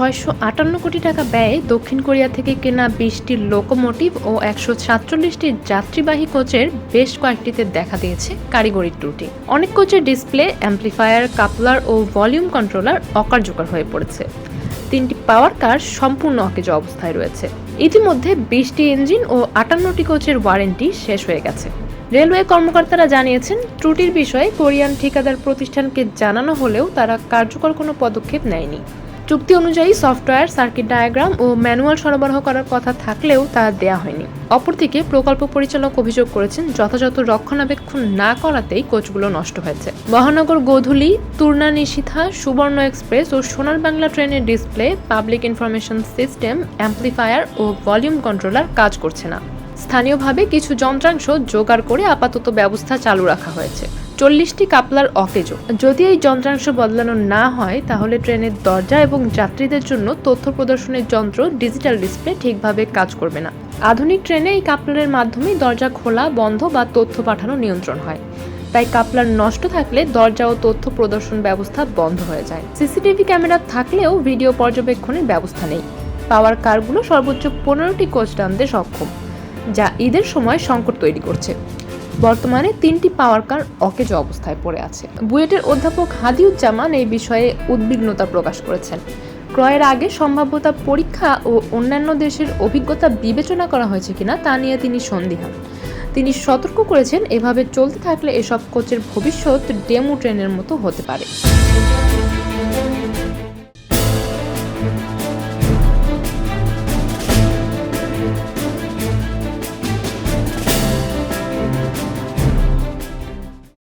ছয়শো আটান্ন কোটি টাকা ব্যয়ে দক্ষিণ কোরিয়া থেকে কেনা বিশটি লোকোমোটিভ ও একশো সাতচল্লিশটি যাত্রীবাহী কোচের বেশ কয়েকটিতে দেখা দিয়েছে কারিগরি ত্রুটি। অনেক কোচের ডিসপ্লে, অ্যাম্প্লিফায়ার, কাপলার ও ভলিউম কন্ট্রোলার অকার্যকর হয়ে পড়েছে। তিনটি পাওয়ার কার সম্পূর্ণ অকেজ অবস্থায় রয়েছে। ইতিমধ্যে বিশটি ইঞ্জিন ও আটান্নটি কোচের ওয়ারেন্টি শেষ হয়ে গেছে। রেলওয়ে কর্মকর্তারা জানিয়েছেন, ত্রুটির বিষয়ে কোরিয়ান ঠিকাদার প্রতিষ্ঠানকে জানানো হলেও তারা কার্যকর কোনো পদক্ষেপ নেয়নি। চুক্তি অনুযায়ী সফটওয়্যার, সার্কিট ডায়াগ্রাম ও ম্যানুয়াল সরবরাহ করার কথা থাকলেও তা দেয়া হয়নি। অপরদিকে প্রকল্প পরিচালক অভিযোগ করেছেন, যথাযথ রক্ষণাবেক্ষণ না করাতেই কোচগুলো নষ্ট হয়েছে। মহানগর গোধূলি, তুর্না নিশিথা, সুবর্ণ এক্সপ্রেস ও সোনার বাংলা ট্রেনের display, public information system, amplifier ও ভলিউম কন্ট্রোলার কাজ করছে না। স্থানীয়ভাবে কিছু যন্ত্রাংশ জোগাড় করে আপাতত ব্যবস্থা চালু রাখা হয়েছে। চল্লিশটি কাপলার অকেজো। যদি এই যন্ত্রাংশ বদলানো না হয়, তাহলে ট্রেনের দরজা এবং যাত্রীদের জন্য তথ্য প্রদর্শনের যন্ত্র ডিজিটাল ডিসপ্লে ঠিকভাবে কাজ করবে না। আধুনিক ট্রেনে এই কাপলারের মাধ্যমেই দরজা খোলা, বন্ধ বা তথ্য পাঠানো নিয়ন্ত্রণ হয়। তাই কাপলার নষ্ট থাকলে দরজা ও তথ্য প্রদর্শন ব্যবস্থা বন্ধ হয়ে যায়। সিসিটিভি ক্যামেরা থাকলেও ভিডিও পর্যবেক্ষণের ব্যবস্থা নেই। পাওয়ার কারগুলো সর্বোচ্চ পনেরোটি কোচ টানতে সক্ষম, যা ঈদের সময় সংকট তৈরি করছে। বর্তমানে তিনটি পাওয়ার কার অকেজ অবস্থায় পড়ে আছে। বুয়েটের অধ্যাপক হাদিউজ্জামান এই বিষয়ে উদ্বিগ্নতা প্রকাশ করেছেন। ক্রয়ের আগে সম্ভাব্যতা পরীক্ষা ও অন্যান্য দেশের অভিজ্ঞতা বিবেচনা করা হয়েছে কিনা তা নিয়ে তিনি সন্দিহান। তিনি সতর্ক করেছেন, এভাবে চলতে থাকলে এসব কোচের ভবিষ্যৎ ডেমো ট্রেনের মতো হতে পারে।